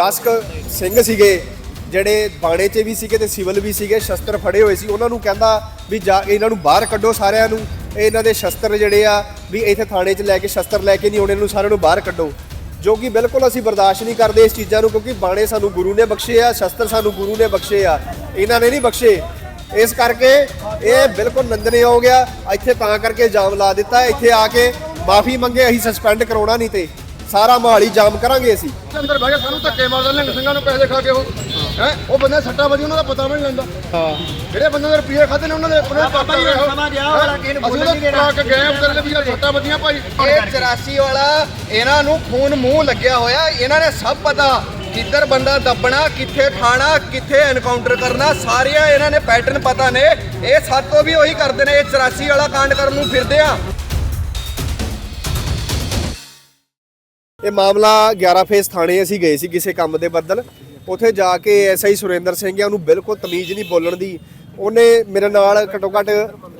10 ਸਿੰਘ ਸੀਗੇ, ਜਿਹੜੇ ਬਾਣੇ 'ਚ ਵੀ ਸੀਗੇ ਤੇ ਸਿਵਲ ਵੀ ਸੀਗੇ, ਸ਼ਸਤਰ ਫੜੇ ਹੋਏ ਸੀ, ਉਹਨਾਂ ਨੂੰ ਕਹਿੰਦਾ ਵੀ ਜਾ ਇਹਨਾਂ ਨੂੰ ਬਾਹਰ ਕੱਢੋ ਸਾਰਿਆਂ ਨੂੰ, ਇਹ ਇਹਨਾਂ ਦੇ ਸ਼ਸਤਰ ਜਿਹੜੇ ਆ, ਵੀ ਇੱਥੇ ਥਾਣੇ 'ਚ ਲੈ ਕੇ ਸ਼ਸਤਰ ਲੈ ਕੇ ਨਹੀਂ ਆਉਣੇ ਨੂੰ ਸਾਰਿਆਂ ਨੂੰ ਬਾਹਰ ਕੱਢੋ। ਜੋ ਕਿ ਬਿਲਕੁਲ ਅਸੀਂ ਬਰਦਾਸ਼ਤ ਨਹੀਂ ਕਰਦੇ ਇਸ ਚੀਜ਼ਾਂ ਨੂੰ, ਕਿਉਂਕਿ ਬਾਣੇ ਸਾਨੂੰ ਗੁਰੂ ਨੇ ਬਖਸ਼ੇ ਆ, ਸ਼ਸਤਰ ਸਾਨੂੰ ਗੁਰੂ ਨੇ ਬਖਸ਼ੇ ਆ, ਇਹਨਾਂ ਨੇ ਨਹੀਂ ਬਖਸ਼ੇ। ਇਸ ਕਰਕੇ ਇਹ ਬਿਲਕੁਲ ਨੰਦਨੇ ਹੋ ਗਿਆ ਇੱਥੇ ਤਾਂ ਕਰਕੇ ਜਾਮ ਲਾ ਦਿੱਤਾ, ਇੱਥੇ ਆ ਕੇ ਮਾਫੀ ਮੰਗੇ, ਅਸੀਂ ਸਸਪੈਂਡ ਕਰਾਉਣਾ ਨਹੀਂ ਤੇ। ਸਾਰਾ ਮਹਾਲੀ ਜਾਮ ਕਰਾਂਗੇ ਅਸੀਂ। ਅੰਦਰ ਬਹਿ ਕੇ ਸਾਨੂੰ ਧੱਕੇ ਮਾਰਦੇ ਲਿੰਗ ਸਿੰਘਾਂ ਨੂੰ ਪੈਸੇ ਖਾ ਕੇ ਉਹ। ਹੈ? ਉਹ ਬੰਦੇ ਸੱਟਾ ਵਜੀ ਉਹਨਾਂ ਦਾ ਪਤਾ ਵੀ ਨਹੀਂ ਲੈਂਦਾ ਹਾਂ। ਜਿਹੜੇ ਬੰਦੇ ਦੇ ਰੁਪਏ ਖਾਦੇ ਨੇ ਉਹਨਾਂ ਦੇ ਆਪਣੇ ਬਾਬਾ ਜੀ, ਸਮਾਂ ਗਿਆ ਹੋਣਾ, ਕਿਸੇ ਨੂੰ ਬੋਲਣ ਨਹੀਂ ਦੇਣਾ। ਕੇ ਗਏ ਅੰਦਰ ਦੇ ਵੀ ਯਾਰ ਸੱਟਾਂ ਵੱਜੀਆਂ ਭਾਈ। ਇਹ 84 ਵਾਲਾ ਇਹਨਾਂ ਨੂੰ ਖੂਨ ਮੂੰਹ ਲੱਗਿਆ ਹੋਇਆ। ਇਹਨਾਂ ਨੇ ਸਭ ਪਤਾ ਕਿੱਧਰ ਬੰਦਾ ਦੱਬਣਾ ਕਿੱਥੇ ਠਾਣਾ ਕਿੱਥੇ ਐਨਕਾਊਂਟਰ ਕਰਨਾ ਸਾਰੀਆਂ ਇਹਨਾਂ ਨੇ ਪੈਟਰਨ ਪਤਾ ਨੇ। ਇਹ ਸਾਤੋਂ ਵੀ ਉਹੀ ਕਰਦੇ ਨੇ ਇਹ 84 ਵਾਲਾ ਕਾਂਡ ਕਰਨ ਨੂੰ ਫਿਰਦੇ ਆ। ਇਹ ਮਾਮਲਾ 11 ਫੇਸ ਥਾਣੇ ਅਸੀਂ ਗਏ ਸੀ ਕਿਸੇ ਕੰਮ ਦੇ ਬਦਲ। ਉੱਥੇ ਜਾ ਕੇ ਐਸਆਈ ਸੁਰਿੰਦਰ ਸਿੰਘ ਆ, ਉਹਨੂੰ ਬਿਲਕੁਲ ਤਮੀਜ਼ ਨਹੀਂ ਬੋਲਣ ਦੀ। ਉਹਨੇ ਮੇਰੇ ਨਾਲ ਘਟੋ ਘਟ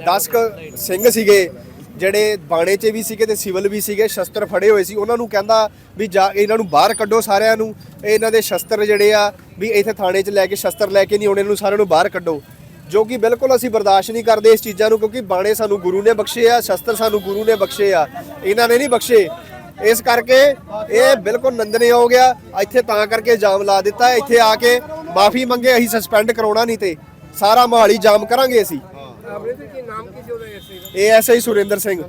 10 ਕੁ ਸਿੰਘ ਸੀਗੇ, ਜਿਹੜੇ ਬਾਣੇ 'ਚ ਵੀ ਸੀਗੇ ਤੇ ਸਿਵਲ ਵੀ ਸੀਗੇ, ਸ਼ਸਤਰ ਫੜੇ ਹੋਏ ਸੀ। ਉਹਨਾਂ ਨੂੰ ਕਹਿੰਦਾ ਵੀ ਜਾ ਇਹਨਾਂ ਨੂੰ ਬਾਹਰ ਕੱਢੋ ਸਾਰਿਆਂ ਨੂੰ। ਇਹ ਇਹਨਾਂ ਦੇ ਸ਼ਸਤਰ ਜਿਹੜੇ ਆ, ਵੀ ਇੱਥੇ ਥਾਣੇ 'ਚ ਲੈ ਕੇ ਸ਼ਸਤਰ ਲੈ ਕੇ ਨਹੀਂ ਆਉਣੇ ਨੂੰ ਸਾਰਿਆਂ ਨੂੰ ਬਾਹਰ ਕੱਢੋ। ਜੋ ਕਿ ਬਿਲਕੁਲ ਅਸੀਂ ਬਰਦਾਸ਼ਤ ਨਹੀਂ ਕਰਦੇ ਇਸ ਚੀਜ਼ਾਂ ਨੂੰ, ਕਿਉਂਕਿ ਬਾਣੇ ਸਾਨੂੰ ਗੁਰੂ ਨੇ ਬਖਸ਼ੇ ਆ, ਸ਼ਸਤਰ ਸਾਨੂੰ ਗੁਰੂ ਨੇ ਬਖਸ਼ੇ ਆ। ਇਹਨਾਂ ਨੇ ਨਹੀਂ ਬਖਸ਼ੇ। ਇਸ ਕਰਕੇ ਇਹ ਬਿਲਕੁਲ ਨੰਦਨੀ ਹੋ ਗਿਆ। ਇੱਥੇ ਤਾਂ ਕਰਕੇ ਜਾਮ ਲਾ ਦਿੱਤਾ। ਇੱਥੇ ਆ ਕੇ ਮਾਫੀ ਮੰਗੇ, ਅਸੀਂ ਸਸਪੈਂਡ ਕਰਾਉਣਾ ਨਹੀਂ ਤੇ ਸਾਰਾ ਮੋਹਾਲੀ ਜਾਮ ਕਰਾਂਗੇ ਅਸੀਂ। ਇਹ ਐਸਆਈ ਸੁਰਿੰਦਰ ਸਿੰਘ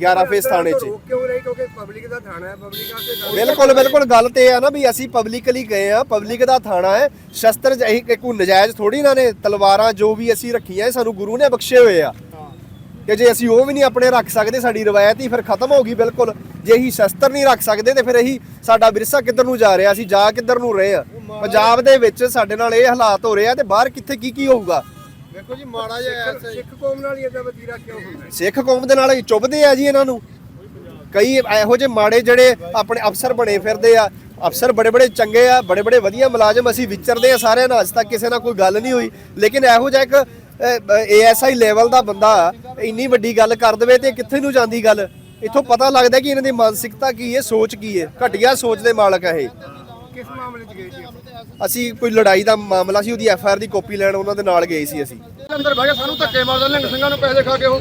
11 ਫੇਸ ਥਾਣੇ 'ਚ। ਬਿਲਕੁਲ ਬਿਲਕੁਲ ਗੱਲ ਤੇ ਇਹ ਆ ਨਾ ਵੀ ਅਸੀਂ ਪਬਲਿਕਲੀ ਗਏ ਆ ਪਬਲਿਕ ਦਾ ਥਾਣਾ ਹੈ। ਸ਼ਸਤਰ ਜ- ਕੋਈ ਨਜਾਇਜ਼ ਥੋੜੀ ਨਾ ਨੇ ਤਲਵਾਰਾਂ ਜੋ ਵੀ ਅਸੀਂ ਰੱਖੀਆਂ ਸਾਨੂੰ ਗੁਰੂ ਨੇ ਬਖਸ਼ੇ ਹੋਏ ਆ। ਕਿ ਜੇ ਅਸੀਂ ਉਹ ਵੀ ਨਹੀਂ ਆਪਣੇ ਰੱਖ ਸਕਦੇ ਸਾਡੀ ਰਵਾਇਤ ਹੀ ਫਿਰ ਖਤਮ ਹੋ ਗਈ ਬਿਲਕੁਲ। ਜੇ ਅਸੀਂ ਸ਼ਸਤਰ ਨਹੀਂ ਰੱਖ ਸਕਦੇ ਤੇ ਫਿਰ ਅਸੀਂ ਸਾਡਾ ਵਿਰਸਾ ਕਿੱਧਰ ਨੂੰ ਜਾ ਰਿਹਾ ਅਸੀਂ ਜਾ ਕਿੱਧਰ ਨੂੰ ਰਹੇ ਆ ਪੰਜਾਬ ਦੇ ਵਿੱਚ ਸਾਡੇ ਨਾਲ ਇਹ ਹਾਲਾਤ ਹੋ ਰਹੇ ਆ ਤੇ ਬਾਹਰ ਕਿੱਥੇ ਕੀ ਕੀ ਹੋਊਗਾ? ਦੇਖੋ ਜੀ ਮਾੜਾ ਜਿਹਾ ਸਿੱਖ ਕੌਮ ਨਾਲ ਹੀ ਇਦਾਂ ਵਤੀਰਾ ਕਿਉਂ ਹੁੰਦਾ? ਸਿੱਖ ਕੌਮ ਦੇ ਨਾਲ ਹੀ ਚੁੱਭਦੇ ਆ ਜੀ ਇਹਨਾਂ ਨੂੰ। ਕਈ ਇਹੋ ਜਿਹੇ ਮਾੜੇ ਜਿਹੜੇ ਆਪਣੇ ਅਫਸਰ ਬਣੇ ਫਿਰਦੇ ਆ ਅਫਸਰ ਬੜੇ ਬੜੇ ਚੰਗੇ ਆ ਬੜੇ ਬੜੇ ਵਧੀਆ ਮੁਲਾਜ਼ਮ ਅਸੀਂ ਵਿਚਰਦੇ ਆ ਸਾਰਿਆਂ ਨਾਲ ਅੱਜ ਤੱਕ ਕਿਸੇ ਨਾਲ ਕੋਈ ਗੱਲ ਨਹੀਂ ਹੋਈ। ਲੇਕਿਨ ਇਹੋ ਜਿਹਾ ਇੱਕ ਏਐਸਆਈ ਲੈਵਲ ਦਾ ਬੰਦਾ ਇੰਨੀ ਵੱਡੀ ਗੱਲ ਕਰ ਦੇਵੇ ਤੇ ਕਿੱਥੇ ਨੂੰ ਜਾਂਦੀ ਗੱਲ? ਇੱਥੋਂ ਪਤਾ ਲੱਗਦਾ ਕਿ ਇਹਨਾਂ ਦੀ ਮਾਨਸਿਕਤਾ ਕੀ ਹੈ ਸੋਚ ਕੀ ਹੈ? ਘਟੀਆ ਸੋਚ ਦੇ ਮਾਲਕ ਆ ਇਹ। ਕਿਸ ਮਾਮਲੇ 'ਚ ਗਏ ਸੀ ਅਸੀਂ ਕੋਈ ਲੜਾਈ ਦਾ ਮਾਮਲਾ ਸੀ ਉਹਦੀ ਐਫਆਈਆਰ ਦੀ ਕਾਪੀ ਲੈਣ ਉਹਨਾਂ ਦੇ ਨਾਲ ਗਏ ਸੀ ਅਸੀਂ। ਅੰਦਰ ਬਹਿ ਕੇ ਸਾਨੂੰ ਧੱਕੇ ਮਾਰਦੇ ਲਿੰਗ ਸਿੰਘਾਂ ਨੂੰ ਪੈਸੇ ਖਾ ਕੇ ਉਹ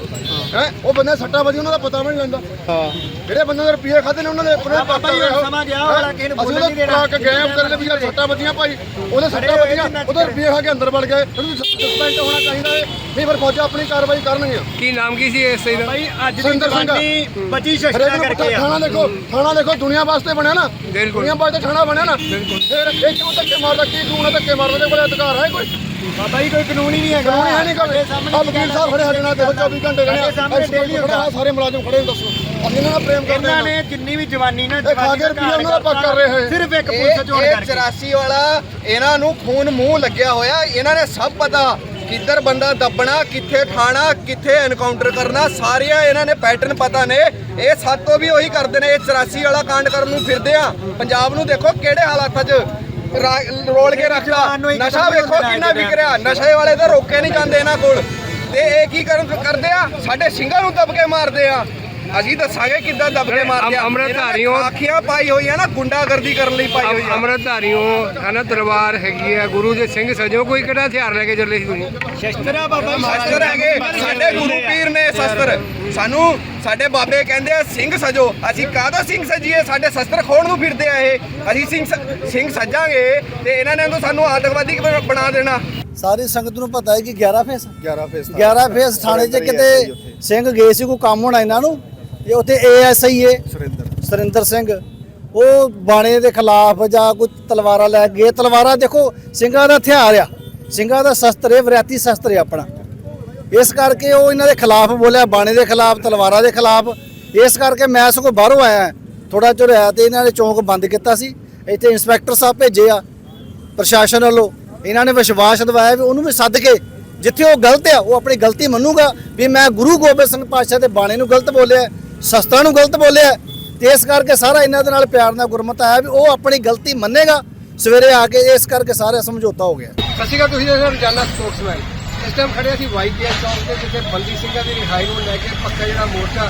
ਹੈ? ਉਹ ਬੰਦੇ ਸੱਟਾਂ ਵਜੀ ਉਹਨਾਂ ਦਾ ਪਤਾ ਵੀ ਨਹੀਂ ਲੈਂਦਾ ਹਾਂ। ਜਿਹੜੇ ਬੰਦੇ ਦੇ ਰੁਪਏ ਖਾਦੇ ਨੇ ਉਹਨਾਂ ਦੇ ਆਪਣੇ ਬਾਬਾ ਜੀ, ਸਮਾਂ ਗਿਆ ਹੋਣਾ, ਕਿਸੇ ਨੂੰ ਬੋਲਣ ਨਹੀਂ ਦੇਣਾ। ਕੇ ਗਏ ਅੰਦਰ ਦੇ ਵੀ ਯਾਰ ਸੱਟਾਂ ਵੱਜੀਆਂ ਭਾਈ। ਉਹਦੇ ਸੱਟਾਂ ਵੱਜੀਆਂ ਉਹਦੇ ਰੁਪਏ ਖਾ ਕੇ ਅੰਦਰ ਵੜ ਗਏ। ਉਹਨੂੰ ਸਸਪੈਂਡ ਹੋਣਾ ਚਾਹੀਦਾ ਹੈ ਨਹੀਂ ਫਿਰ ਫੌਜਾਂ ਆਪਣੀ ਕਾਰਵਾਈ ਕਰਨਗੀਆਂ। ਕੀ ਨਾਮ ਕੀ ਸੀ ਐਸਆਈ ਦਾ? ਭਾਈ ਅੱਜ ਦੀ ਸੁਰਿੰਦਰ ਸਿੰਘ। ਜਵਾਨੀ ਬਚੀ ਨੂੰ ਕਰਕੇ ਆ। ਥਾਣਾ ਦੇਖੋ ਥਾਣਾ ਦੇਖੋ ਦੁਨੀਆ ਵਾਸਤੇ ਬਣਿਆ ਨਾ। ਬਿਲਕੁਲ। ਦੁਨੀਆ ਵਾਸਤੇ ਥਾਣਾ ਬਣਿਆ ਨਾ। ਫਿਰ ਇਹ ਕਿਉਂ ਧੱਕੇ ਮਾਰਦਾ ਕੀ ਕਾਨੂੰਨ ਹੈ ਧੱਕੇ ਮਾਰਨ ਦੇ ਕੋਲ ਅਧਿਕਾਰ ਹੈ ਕੋਈ? ਬਾਬਾ ਜੀ ਕੋਈ ਕਾਨੂੰਨ ਹੀ ਨਹੀਂ ਹੈਗਾ। ਕਾਨੂੰਨ ਹੈ ਨਹੀਂ ਕੋਈ। ਸਾਹਮਣੇ ਆ ਵਕੀਲ ਸਾਹਿਬ ਖੜੇ ਸਾਡੇ ਨਾਲ ਦੇਖੋ 24 ਘੰਟੇ ਤੁਹਾਡੇ ਸਾਹਮਣੇ daily ਹੁੰਦਾ। ਖੜਾ ਸਾਰੇ ਮੁਲਾਜ਼ਮ ਖੜੇ ਦੱਸੋ। ਅਸੀਂ ਇਹਨਾਂ ਨਾਲ ਪ੍ਰੇਮ ਕਰਦੇ ਇਹਨਾਂ ਨੇ। ਜਿੰਨੀ ਵੀ ਜਵਾਨੀ ਨਾ ਖਾ ਕੇ ਰੁਪਈਆ ਉਹਨਾਂ ਦਾ ਪੱਕ ਕਰ ਰਹੇ। ਹੋਏ। ਸਿਰਫ ਇੱਕ ਪੁਲਿਸ ਇਹ ਕਰਕੇ। 84 ਵਾਲਾ ਇਹਨਾਂ ਨੂੰ ਖੂਨ ਮੂੰਹ ਲੱਗਿਆ ਹੋਇਆ। ਇਹਨਾਂ ਨੇ ਸਭ ਪਤਾ ਕਿੱਧਰ ਬੰਦਾ ਦੱਬਣਾ ਕਿੱਥੇ ਠਾਣਾ ਕਿੱਥੇ ਐਨਕਾਊਂਟਰ ਕਰਨਾ ਸਾਰੀਆਂ ਇਹਨਾਂ ਨੇ ਪੈਟਰਨ ਪਤਾ ਨੇ। ਇਹ ਸਾਤੋਂ ਵੀ ਉਹੀ ਕਰਦੇ ਨੇ। ਇਹ 84 ਵਾਲਾ ਕਾਂਡ ਕਰਨ ਨੂੰ ਫਿਰਦੇ ਆ। ਪੰਜਾਬ ਨੂੰ ਦੇਖੋ ਕਿਹੜੇ ਹਾਲਾਤਾਂ 'ਚ ਰਾ- ਰੋਲ ਕੇ ਨੂੰ ਇੱਕ ਨਸ਼ਾ ਵੇਖੋ ਲੈ ਕਿੰਨਾ ਵਿਕ ਰਿਹਾ। ਨਸ਼ੇ ਵਾਲੇ ਤਾਂ ਰੋਕੇ ਨਹੀਂ ਜਾਂਦੇ ਇਹਨਾਂ ਕੋਲ। ਤੇ ਇਹ ਕੀ ਕਰਨ ਕਰਦੇ ਆ? ਸਾਡੇ ਸਿੰਘਾਂ ਨੂੰ ਦਬ ਕੇ ਮਾਰਦੇ ਆ। ਅਸੀਂ ਦੱਸਾਂਗੇ ਕਿੱਦਾਂ ਦਬ ਕੇ ਮਾਰਦੇ ਆ। ਅਮ- ਅੰਮ੍ਰਿਤਧਾਰੀਓ- ਆਖੀਆਂ ਪਾਈ ਹੋਈ ਆ ਨਾ ਗੁੰਡਾਗਰਦੀ ਕਰਨ ਲਈ ਪਾਈ ਹੋਈ ਆ। ਅਮਰਧਾਰੀਓ ਹਨਾ ਤਲਵਾਰ ਹੈਗੀ ਆ ਗੁਰੂ ਦੇ ਸਿੰਘ ਸਜੋ ਕੋਈ ਕਿਹੜਾ ਹਥਿਆਰ ਲੈ ਕੇ ਚੱਲੇ ਸੀ ਤੁਸੀਂ? ਸ਼ਸਤਰਾ ਬਾਬਾ ਸ਼ਸਤਰ ਹੈਗੇ। ਸਾਡੇ ਗੁਰੂ ਪੀਰ ਨੇ ਸ਼ਸਤਰ। ਸਾਨੂੰ ਸਾਡੇ ਬਾਬੇ ਕਹਿੰਦੇ ਆ ਸਿੰਘ ਸਜੋ। ਅਸੀਂ ਕਾਹਦਾ ਸਿੰਘ ਸਜੀਏ? ਸਾਡੇ ਸ਼ਸਤਰ ਖੋਣ ਨੂੰ ਫਿਰਦੇ ਆ ਇਹ। ਅਸੀਂ ਸਿੰਘ ਸਿੰਘ ਸਜਾਂਗੇ ਤੇ ਇਹਨਾਂ ਨੇ ਤਾਂ ਸਾਨੂੰ ਆਤੰਕਵਾਦੀ ਬਣਾ ਦੇਣਾ। ਸਾਰੀ ਸੰਗਤ ਨੂੰ ਪਤਾ ਹੈ ਕਿ 11 ਫੇਸ 11 ਫੇਸ 11 ਫੇਸ ਥਾਣੇ 'ਚ ਕਿਤੇ ਸਿੰਘ ਗਏ ਸੀ ਕੋਈ ਕੰਮ ਹੋਣਾ ਇਹਨਾਂ ਨੂੰ? ਇਹ ਉੱਥੇ ਏਐਸਆਈ ਏ। ਸੁਰਿੰਦਰ। ਸਰਿੰਦਰ ਸਿੰਘ। ਉਹ ਬਾਣੇ ਦੇ ਖਿਲਾਫ ਜਾਂ ਕੋਈ ਤਲਵਾਰਾਂ ਲੈ ਕੇ ਗਏ ਤਲਵਾਰਾਂ ਦੇਖੋ ਸਿੰਘਾਂ ਦਾ ਹਥਿਆਰ ਆ। ਸਿੰਘਾਂ ਦਾ ਸ਼ਸਤਰ ਹੈ ਵਰਿਆਤੀ ਸ਼ਸਤਰ ਹੈ ਆਪਣਾ। ਇਸ ਕਰਕੇ ਉਹ ਇਹਨਾਂ ਦੇ ਖਿਲਾਫ ਬੋਲਿਆ ਬਾਣੇ ਦੇ ਖਿਲਾਫ ਤਲਵਾਰਾਂ ਦੇ ਖਿਲਾਫ। ਇਸ ਕਰਕੇ ਮੈਂ ਸਗੋਂ ਬਾਹਰੋਂ ਆਇਆ ਥੋੜਾ ਚਿਰ ਹੋਇਆ ਤੇ ਇਹਨਾਂ ਨੇ ਚੌਂਕ ਬੰਦ ਕੀਤਾ ਸੀ। ਇੱਥੇ ਇੰਸਪੈਕਟਰ ਸਾਹਿਬ ਭੇਜੇ ਆ ਪ੍ਰਸ਼ਾਸਨ ਵੱਲੋਂ। ਇਹਨਾਂ ਨੇ ਵਿਸ਼ਵਾਸ ਦਿਵਾਇਆ ਵੀ ਉਹਨੂੰ ਵੀ ਸੱਦ ਕੇ ਜਿੱਥੇ ਉਹ ਗਲਤ ਆ ਉਹ ਆਪਣੀ ਗਲਤੀ ਮੰਨੂਗਾ। ਵੀ ਮੈਂ ਗੁਰੂ ਗੋਬਿੰਦ ਸਿੰਘ ਪਾਤਸ਼ਾਹ ਦੇ ਬਾਣੇ ਨੂੰ ਗਲਤ ਬੋਲਿਆ। ਸ਼ਸਤਰਾਂ ਨੂੰ ਗਲਤ ਬੋਲਿਆ ਤੇ ਇਸ ਕਰਕੇ ਸਾਰਾ ਇਹਨਾਂ ਦੇ ਨਾਲ ਪਿਆਰ ਨਾਲ ਗੁਰਮਤ ਆਇਆ ਵੀ ਉਹ ਆਪਣੀ ਗਲਤੀ ਮੰਨੇਗਾ, ਸਵੇਰੇ ਆ ਕੇ ਇਸ ਕਰਕੇ ਸਾਰਾ ਸਮਝੌਤਾ ਹੋ ਗਿਆ। ਸਤਿ ਸ਼੍ਰੀ ਅਕਾਲ, ਤੁਸੀਂ ਦੇਖ ਰਹੇ ਹੋ ਰੋਜ਼ਾਨਾ ਸਪੋਰਟਸਮੈਨ ਇਸ ਟਾਈਮ ਖੜੇ ਅਸੀਂ ਵਾਈਕੀਐਸ ਚੌਂਕ ਤੇ ਜਿੱਥੇ ਬੰਦੀ ਸਿੰਘਾਂ ਦੀ ਰਿਹਾਈ ਨੂੰ ਲੈ ਕੇ ਪੱਕਾ ਜਿਹੜਾ ਮੋਰਚਾ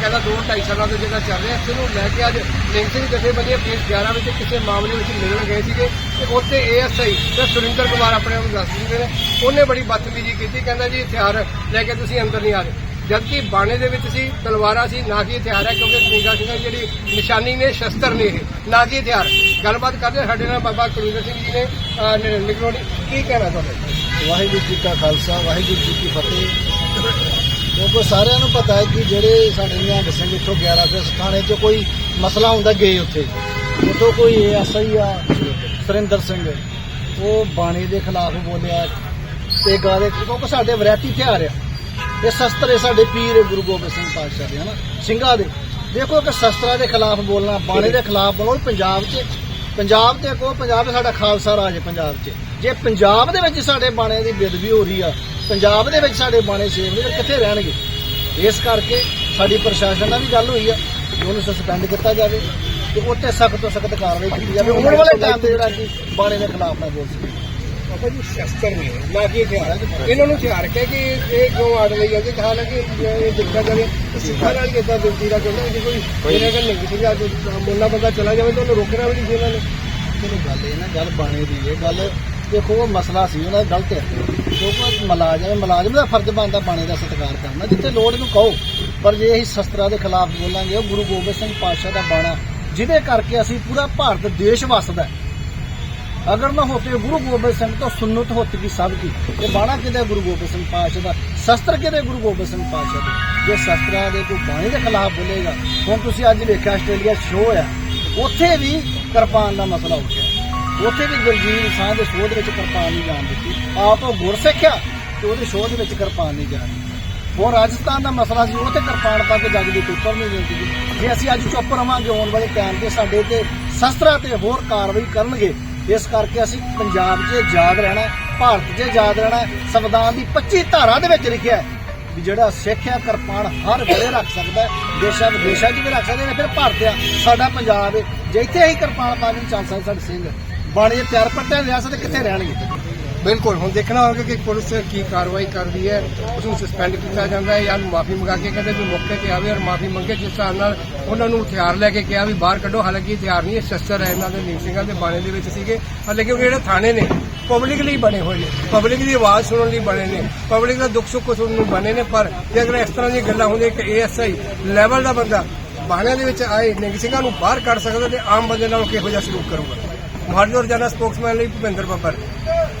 ਕਹਿੰਦਾ 2 2.5 ਸਾਲਾਂ ਤੋਂ ਜਿਹੜਾ ਚੱਲ ਰਿਹਾ, ਇਸ ਨੂੰ ਲੈ ਕੇ ਅੱਜ ਲਿੰਕ ਸਿੰਘ ਜਥੇਬੰਦੀਆਂ ਫੇਸ 11 ਵਿੱਚ ਕਿਸੇ ਮਾਮਲੇ ਵਿੱਚ ਮਿਲਣ ਗਏ ਸੀਗੇ ਤੇ ਉੱਥੇ ਏਐਸਆਈ ਤੇ ਸੁਰਿੰਦਰ ਕੁਮਾਰ ਆਪਣੇ ਆਪ ਨੂੰ ਦੱਸ ਦਿੰਦੇ ਨੇ। ਉਹਨੇ ਬੜੀ ਬਦਤਮੀਜ਼ੀ ਕੀਤੀ, ਕਹਿੰਦਾ ਜੀ ਹਥਿਆਰ ਲੈ ਕੇ ਤੁਸੀਂ ਅੰਦਰ ਨਹੀਂ ਆ ਰਹੇ। ਜਦਕਿ ਬਾਣੇ ਦੇ ਵਿੱਚ ਸੀ ਤਲਵਾਰਾਂ ਸੀ ਨਾ ਕਿ ਹਥਿਆਰ ਹੈ ਕਿਉਂਕਿ ਨਿਗਾਹ ਸਿੰਘ ਦੀ ਜਿਹੜੀ ਨਿਸ਼ਾਨੀ ਨੇ ਸ਼ਸਤਰ ਨੇ ਇਹ ਨਾ ਕਿ ਹਥਿਆਰ। ਗੱਲਬਾਤ ਕਰਦੇ ਸਾਡੇ ਨਾਲ ਬਾਬਾ ਕੁਲਵਿੰਦਰ ਸਿੰਘ ਜੀ ਨੇ ਅਹ, ਨਿਗਰੋਣੀ ਕੀ ਕਹਿਣਾ ਤੁਹਾਡਾ? ਵਾਹਿਗੁਰੂ ਜੀ ਕਾ ਖਾਲਸਾ ਵਾਹਿਗੁਰੂ ਜੀ ਕੀ ਫਤਿਹ। ਕਿਉਂਕਿ ਸਾਰਿਆਂ ਨੂੰ ਪਤਾ ਹੈ ਕਿ ਜਿਹੜੇ ਸਾਡੇ ਨਿਹੰਗ ਸਿੰਘ ਇੱਥੋਂ 11 ਦੇ ਥਾਣੇ 'ਚ ਕੋਈ ਮਸਲਾ ਹੁੰਦਾ ਗਏ ਉੱਥੇ। ਉੱਥੋਂ ਕੋਈ ਐਸਆਈ ਆ ਸੁਰਿੰਦਰ ਸਿੰਘ ਉਹ ਬਾਣੀ ਦੇ ਖਿਲਾਫ ਬੋਲਿਆ ਤੇ ਗਾਰੇ ਕਿਉਂਕਿ ਸਾਡੇ ਵਰੈਤੀ ਹਥਿਆਰ ਆ। ਇਹ ਸ਼ਸਤਰ ਇਹ ਸਾਡੇ ਪੀਰ ਗੁਰੂ ਗੋਬਿੰਦ ਸਿੰਘ ਪਾਤਸ਼ਾਹ ਦੇ ਹਨਾ? ਸਿੰਘਾਂ ਦੇ। ਦੇਖੋ ਕਿ ਸ਼ਸਤਰਾਂ ਦੇ ਖਿਲਾਫ ਬੋਲਣਾ ਬਾਣੀ ਦੇ ਖਿਲਾਫ ਬੋਲੋ ਪੰਜਾਬ 'ਚ ਪੰਜਾਬ ਤੇ ਕੋ ਪੰਜਾਬ 'ਚ ਸਾਡਾ ਖਾਲਸਾ ਰਾਜ ਹੈ ਪੰਜਾਬ 'ਚ। ਜੇ ਪੰਜਾਬ ਦੇ ਵਿੱਚ ਸਾਡੇ ਬਾਣੇ ਦੀ ਬੇਦਬੀ ਹੋ ਰਹੀ ਆ ਪੰਜਾਬ ਦੇ ਵਿੱਚ ਸਾਡੇ ਬਾਣੇ ਸੇਵ ਨਹੀਂ ਕਿੱਥੇ ਰਹਿਣਗੇ? ਇਸ ਕਰਕੇ ਸਾਡੀ ਪ੍ਰਸ਼ਾਸਨ ਨਾਲ ਵੀ ਗੱਲ ਹੋਈ ਆ ਉਹਨੂੰ ਸਸਪੈਂਡ ਕੀਤਾ ਜਾਵੇ ਤੇ ਉੱਤੇ ਸਖਤ ਤੋਂ ਸਖਤ ਕਾਰਵਾਈ ਕੀਤੀ ਜਾਵੇ। ਆਉਣ ਵਾਲੇ ਟਾਈਮ ਤੇ ਜਿਹੜਾ ਕਿ ਬਾਣੇ ਦੇ ਖਿਲਾਫ ਨਾ ਬੋਲ ਸਕੇ ਬਾਬਾ ਜੀ ਸ਼ਸਤਰ ਨੇ ਨਾ ਕਿ ਹਥਿਆਰ ਹੈ। ਇਹਨਾਂ ਨੂੰ ਹਥਿਆਰ ਕਹਿ ਕੇ ਇਹ ਕਿਉਂ ਆੜ ਲਈ ਹੈ ਕਿ ਹਾਲਾਂਕਿ ਇਹ ਦੇਖਿਆ ਜਾਵੇ ਕਿ ਸਿੱਖਾਂ ਨਾਲ ਹੀ ਇਦਾਂ ਦਿਲਦੀ ਦਾ ਕਹਿੰਦਾ ਕਿ ਕੋਈ ਇਹਨਾਂ ਦਾ ਨਹੀਂ ਸੀਗਾ ਜੋ ਮੁੱਲਾ ਬੰਦਾ ਚਲਾ ਜਾਵੇ ਤਾਂ ਉਹਨੂੰ ਰੋਕਣਾ ਵੀ ਨਹੀਂ ਸੀ ਇਹਨਾਂ ਨੇ। ਚਲੋ ਗੱਲ ਇਹ ਨਾ ਗੱਲ ਬਾਣੇ ਦੀ ਇਹ ਗੱਲ ਦੇਖੋ ਉਹ ਮਸਲਾ ਸੀ ਉਹਦਾ ਗਲਤ ਹੈ। ਕਿਉਂਕਿ ਮੁਲਾਜ਼ਮ ਮੁਲਾਜ਼ਮ ਦਾ ਫਰਜ਼ ਬਣਦਾ ਬਾਣੇ ਦਾ ਸਤਿਕਾਰ ਕਰਨਾ ਜਿੱਥੇ ਲੋੜ ਨੂੰ ਕਹੋ। ਪਰ ਜੇ ਅਸੀਂ ਸ਼ਸਤਰਾਂ ਦੇ ਖਿਲਾਫ ਬੋਲਾਂਗੇ ਉਹ ਗੁਰੂ ਗੋਬਿੰਦ ਸਿੰਘ ਪਾਤਸ਼ਾਹ ਦਾ ਬਾਣਾ ਜਿਹਦੇ ਕਰਕੇ ਅਸੀਂ ਪੂਰਾ ਭਾਰਤ ਦੇਸ਼ ਵਸਦਾ ਹੈ। ਅਗਰ ਨਾ ਹੋਤੇ ਗੁਰੂ ਗੋਬਿੰਦ ਸਿੰਘ ਤੋਂ ਸੁਨਨਤ ਹੋਤੀ ਕੀ ਸਭ ਕੀ। ਇਹ ਬਾਣਾ ਕਿਤੇ ਗੁਰੂ ਗੋਬਿੰਦ ਸਿੰਘ ਪਾਤਸ਼ਾਹ ਦਾ? ਸ਼ਸਤਰ ਕਿਤੇ ਗੁਰੂ ਗੋਬਿੰਦ ਸਿੰਘ ਪਾਤਸ਼ਾਹ ਦੇ? ਜੇ ਸ਼ਸਤਰਾਂ ਦੇ ਕੋਈ ਬਾਣੀ ਦੇ ਖਿਲਾਫ ਬੋਲੇਗਾ, ਹੁਣ ਤੁਸੀਂ ਅੱਜ ਵੇਖਿਆ ਆਸਟ੍ਰੇਲੀਆ ਸ਼ੋਅ ਆ। ਉੱਥੇ ਵੀ ਕਿਰਪਾਨ ਦਾ ਮਸਲਾ ਉੱਠਿਆ ਉੱਥੇ ਵੀ ਗੁਰਜੀਤ ਸਾਹ ਦੇ ਸ਼ੋਅ ਦੇ ਵਿੱਚ ਕਿਰਪਾਨ ਨਹੀਂ ਜਾਣ ਦਿੱਤੀ। ਆਪ ਉਹ ਗੁਰਸਿੱਖ ਆ ਤੇ ਉਹਦੇ ਸ਼ੋਅ ਦੇ ਵਿੱਚ ਕਿਰਪਾਨ ਨਹੀਂ ਜਾਣੀ ਉਹ ਰਾਜਸਥਾਨ ਦਾ ਮਸਲਾ ਸੀ ਉੱਥੇ ਕਿਰਪਾਨ ਪਾ ਕੇ ਜੱਗ ਦੀ ਪੇਪਰ ਨਹੀਂ ਦਿੰਦੀ ਜੇ ਅਸੀਂ ਅੱਜ ਚੁੱਪ ਰਵਾਂਗੇ, ਆਉਣ ਵਾਲੇ ਟਾਈਮ ਤੇ ਸਾਡੇ ਤੇ ਸ਼ਸਤਰਾਂ ਤੇ ਹੋਰ ਕਾਰਵਾਈ ਕਰਨਗੇ ਇਸ ਕਰਕੇ ਅਸੀਂ ਪੰਜਾਬ 'ਚ ਆਜ਼ਾਦ ਰਹਿਣਾ ਭਾਰਤ 'ਚ ਆਜ਼ਾਦ ਰਹਿਣਾ ਸੰਵਿਧਾਨ ਦੀ 25 ਧਾਰਾ ਦੇ ਵਿੱਚ ਲਿਖਿਆ ਵੀ ਜਿਹੜਾ ਸਿੱਖ ਹੈ, ਕਿਰਪਾਨ ਹਰ ਵੇਲੇ ਰੱਖ ਸਕਦਾ ਦੇਸ਼ਾਂ ਵਿਦੇਸ਼ਾਂ 'ਚ ਵੀ ਰੱਖ ਸਕਦੇ ਨੇ, ਫਿਰ ਭਾਰਤ ਆ, ਸਾਡਾ ਪੰਜਾਬ ਹੈ ਜੇ ਇੱਥੇ ਹੀ ਕਿਰਪਾਨ ਪਾ ਕੇ ਚੱਲ ਸਕਦੇ ਸਾਡੇ ਸਿੰਘ। ਬਾਣੀ ਦੇ ਤਿਆਰ ਪੱਟਿਆਂ ਰਿਆਸਤ ਕਿੱਥੇ ਰਹਿਣਗੇ? ਬਿਲਕੁਲ, ਹੁਣ ਦੇਖਣਾ ਹੋਵੇਗਾ ਕਿ ਪੁਲਿਸ ਕੀ ਕਾਰਵਾਈ ਕਰਦੀ ਹੈ, ਉਸ ਨੂੰ ਸਸਪੈਂਡ ਕੀਤਾ ਜਾਂਦਾ ਹੈ ਜਾਂ ਮਾਫੀ ਮੰਗਾ ਕੇ ਕਹਿੰਦੇ ਵੀ ਮੌਕੇ ਤੇ ਆਵੇ ਔਰ ਮਾਫੀ ਮੰਗੇ, ਜਿਸ ਹਿਸਾਬ ਨਾਲ ਉਹਨਾਂ ਨੂੰ ਹਥਿਆਰ ਲੈ ਕੇ ਕਿਹਾ ਵੀ ਬਾਹਰ ਕੱਢੋ। ਹਾਲਾਂਕਿ ਹਥਿਆਰ ਨਹੀਂ ਇਹ ਸ਼ਸਤਰ ਹੈ ਇਹਨਾਂ ਦੇ ਨੀਮ ਸਿੰਘਾਂ ਦੇ ਬਾਣੇ ਦੇ ਵਿੱਚ ਸੀਗੇ। ਹਾਲਾਂਕਿ ਜਿਹੜੇ ਥਾਣੇ ਨੇ ਪਬਲਿਕ ਲਈ ਬਣੇ ਹੋਏ ਨੇ ਪਬਲਿਕ ਦੀ ਆਵਾਜ਼ ਸੁਣਨ ਲਈ ਬਣੇ ਨੇ ਪਬਲਿਕ ਦਾ ਦੁੱਖ ਸੁੱਖ ਸੁਣਨ ਨੂੰ ਬਣੇ ਨੇ, ਪਰ ਜੇ ਅਗਰ ਇਸ ਤਰ੍ਹਾਂ ਦੀਆਂ ਗੱਲਾਂ ਹੁੰਦੀਆਂ ਕਿ ਏਐਸਆਈ ਲੈਵਲ ਦਾ ਬੰਦਾ ਬਾਣਿਆਂ ਦੇ ਵਿੱਚ ਆਏ ਨਿੰਗ ਸਿੰਘਾਂ ਨੂੰ ਬਾਹਰ ਕੱਢ ਸਕਦਾ ਤੇ ਆਮ ਬੰਦੇ ਨਾਲ ਕਿਹੋ ਜਿਹਾ ਸਲੂਕ ਕਰੂਗਾ? ਮਹਾਜਨ ਰੋਜ਼ਾਨਾ ਸਪੋਕਸਮੈਨ ਲਈ ਭੁਪਿੰਦਰ ਬੱਬਰ।